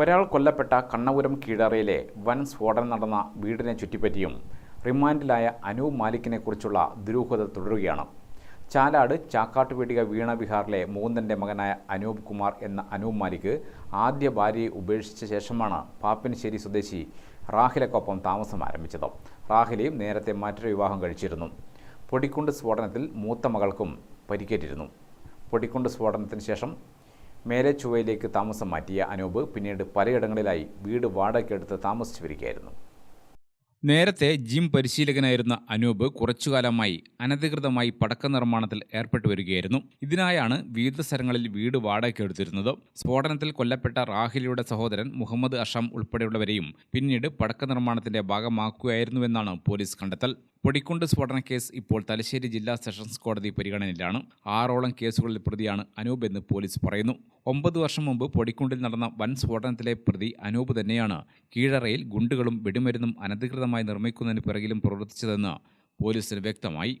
ഒരാൾ കൊല്ലപ്പെട്ട കണ്ണപുരം കീഴറയിലെ വൻ സ്ഫോടനം നടന്ന വീടിനെ ചുറ്റിപ്പറ്റിയും റിമാൻഡിലായ അനൂപ് മാലിക്കിനെ കുറിച്ചുള്ള ദുരൂഹത തുടരുകയാണ്. ചാലാട് ചാക്കാട്ടുപീടിക വീണ വിഹാറിലെ മൂന്നന്റെ മകനായ അനൂപ് കുമാർ എന്ന അനൂപ് മാലിക് ആദ്യ ഭാര്യയെ ഉപേക്ഷിച്ച ശേഷമാണ് പാപ്പിനിശ്ശേരി സ്വദേശി റാഹിലക്കൊപ്പം താമസം ആരംഭിച്ചത്. റാഹിലയും നേരത്തെ മറ്റൊരു വിവാഹം കഴിച്ചിരുന്നു. പൊടിക്കുണ്ട് സ്ഫോടനത്തിൽ മൂത്ത മകൾക്കും പരിക്കേറ്റിരുന്നു. പൊടിക്കുണ്ട് സ്ഫോടനത്തിന് ശേഷം മേലെ താമസം മാറ്റിയ അനൂപ് പിന്നീട് പലയിടങ്ങളിലായി വീട് വാടകയ്ക്കെടുത്ത് താമസിച്ചു വരികയായിരുന്നു നേരത്തെ ജിം പരിശീലകനായിരുന്ന അനൂപ് കുറച്ചുകാലമായി അനധികൃതമായി പടക്ക നിർമ്മാണത്തിൽ ഏർപ്പെട്ടു വരികയായിരുന്നു ഇതിനായാണ് വിവിധ സ്ഥലങ്ങളിൽ വീട് വാടകയ്ക്കെടുത്തിരുന്നത് സ്ഫോടനത്തിൽ കൊല്ലപ്പെട്ട റാഹിലിയുടെ സഹോദരൻ മുഹമ്മദ് അഷം ഉൾപ്പെടെയുള്ളവരെയും പിന്നീട് പടക്ക നിർമ്മാണത്തിന്റെ ഭാഗമാക്കുകയായിരുന്നുവെന്നാണ് പോലീസ് കണ്ടെത്തൽ. പൊടിക്കുണ്ട് സ്ഫോടന കേസ് ഇപ്പോൾ തലശ്ശേരി ജില്ലാ സെഷൻസ് കോടതി പരിഗണനയിലാണ്. ആറോളം കേസുകളിൽ പ്രതിയാണ് അനൂപ് എന്ന് പോലീസ് പറയുന്നു. ഒമ്പത് വർഷം മുമ്പ് പൊടിക്കുണ്ടിൽ നടന്ന വൻ സ്ഫോടനത്തിലെ പ്രതി അനൂപ് തന്നെയാണ് കീഴറയിൽ ഗുണ്ടുകളും വെടിമരുന്നും അനധികൃതമായി നിർമ്മിക്കുന്നതിന് പിറകിലും പ്രവർത്തിച്ചതെന്ന് പോലീസിന് വ്യക്തമായി.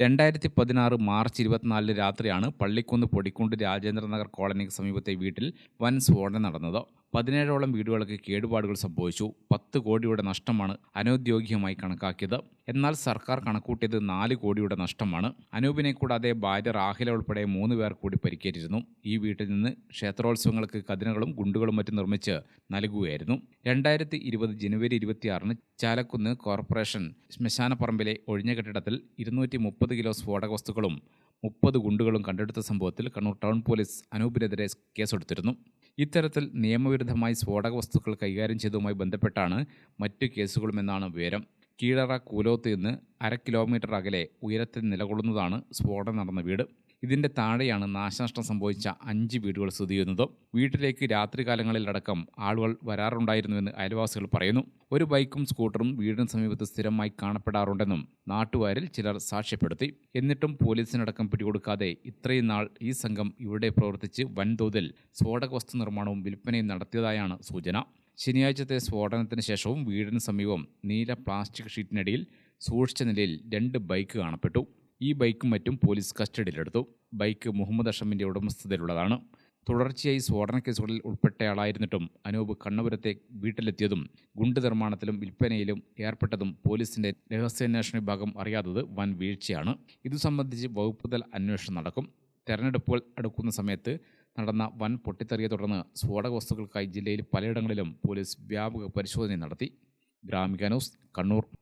രണ്ടായിരത്തി പതിനാറ് മാർച്ച് ഇരുപത്തിനാലിന് രാത്രിയാണ് പള്ളിക്കുന്ന് പൊടിക്കുണ്ട് രാജേന്ദ്രനഗർ കോളനിക്ക് സമീപത്തെ വീട്ടിൽ വൻ സ്ഫോടനം നടന്നത്. പതിനേഴോളം വീടുകൾക്ക് കേടുപാടുകൾ സംഭവിച്ചു. പത്ത് കോടിയുടെ നഷ്ടമാണ് അനൌദ്യോഗികമായി കണക്കാക്കിയത്. എന്നാൽ സർക്കാർ കണക്കൂട്ടിയത് നാല് കോടിയുടെ നഷ്ടമാണ്. അനൂപിനെ കൂടാതെ ഭാര്യ റാഹില ഉൾപ്പെടെ മൂന്ന് പേർ കൂടി പരിക്കേറ്റിരുന്നു. ഈ വീട്ടിൽ നിന്ന് ക്ഷേത്രോത്സവങ്ങൾക്ക് കതിനകളും ഗുണ്ടുകളും മറ്റും നിർമ്മിച്ച് നൽകുകയായിരുന്നു. രണ്ടായിരത്തി ഇരുപത് ജനുവരി ഇരുപത്തിയാറിന് ചാലക്കുന്ന് കോർപ്പറേഷൻ ശ്മശാനപ്പറമ്പിലെ ഒഴിഞ്ഞ കെട്ടിടത്തിൽ ഇരുന്നൂറ്റി മുപ്പത് കിലോ സ്ഫോടക വസ്തുക്കളും മുപ്പത് ഗുണ്ടുകളും കണ്ടെടുത്ത സംഭവത്തിൽ കണ്ണൂർ ടൗൺ പോലീസ് അനൂപിനെതിരെ കേസെടുത്തിരുന്നു. ഇത്തരത്തിൽ നിയമവിരുദ്ധമായി സ്ഫോടക വസ്തുക്കൾ കൈകാര്യം ചെയ്തതുമായി ബന്ധപ്പെട്ടാണ് മറ്റു കേസുകളുമെന്നാണ് വിവരം. കീഴറ കൂലോത്ത് നിന്ന് അര കിലോമീറ്റർ അകലെ ഉയരത്തിൽ നിലകൊള്ളുന്നതാണ് സ്ഫോടനം നടന്ന വീട്. ഇതിന്റെ താഴെയാണ് നാശനഷ്ടം സംഭവിച്ച അഞ്ച് വീടുകൾ സ്ഥിതി ചെയ്യുന്നത് വീട്ടിലേക്ക് രാത്രികാലങ്ങളിലടക്കം ആളുകൾ വരാറുണ്ടായിരുന്നുവെന്ന് അയൽവാസികൾ പറയുന്നു. ഒരു ബൈക്കും സ്കൂട്ടറും വീടിന് സമീപത്ത് സ്ഥിരമായി കാണപ്പെടാറുണ്ടെന്നും നാട്ടുകാരിൽ ചിലർ സാക്ഷ്യപ്പെടുത്തി. എന്നിട്ടും പോലീസിനടക്കം പിടികൊടുക്കാതെ ഇത്രയും നാൾ ഈ സംഘം ഇവിടെ പ്രവർത്തിച്ച് വൻതോതിൽ സ്ഫോടക വസ്തു നിർമ്മാണവും വിൽപ്പനയും നടത്തിയതായാണ് സൂചന. ശനിയാഴ്ചത്തെ സ്ഫോടനത്തിന് ശേഷവും വീടിന് സമീപം നീല പ്ലാസ്റ്റിക് ഷീറ്റിനടിയിൽ സൂക്ഷിച്ച നിലയിൽ രണ്ട് ബൈക്ക് കാണപ്പെട്ടു. ഈ ബൈക്കും മറ്റും പോലീസ് കസ്റ്റഡിയിലെടുത്തു. ബൈക്ക് മുഹമ്മദ് അഷമിന്റെ ഉടമസ്ഥതയിലുള്ളതാണ്. തുടർച്ചയായി സ്ഫോടന കേസുകളിൽ ഉൾപ്പെട്ടയാളായിരുന്നിട്ടും അനൂപ് കണ്ണപുരത്തെ വീട്ടിലെത്തിയതും ഗുണ്ട് നിർമ്മാണത്തിലും വിൽപ്പനയിലും ഏർപ്പെട്ടതും പോലീസിന്റെ രഹസ്യാന്വേഷണ വിഭാഗം അറിയാത്തത് വൻ വീഴ്ചയാണ്. ഇതു സംബന്ധിച്ച് വകുപ്പുതല അന്വേഷണം നടക്കും. തെരഞ്ഞെടുപ്പുകൾ അടുക്കുന്ന സമയത്ത് നടന്ന വൻ പൊട്ടിത്തെറിയെ തുടർന്ന് സ്ഫോടക വസ്തുക്കൾക്കായി ജില്ലയിൽ പലയിടങ്ങളിലും പോലീസ് വ്യാപക പരിശോധന നടത്തി. ഗ്രാമിക ന്യൂസ് കണ്ണൂർ.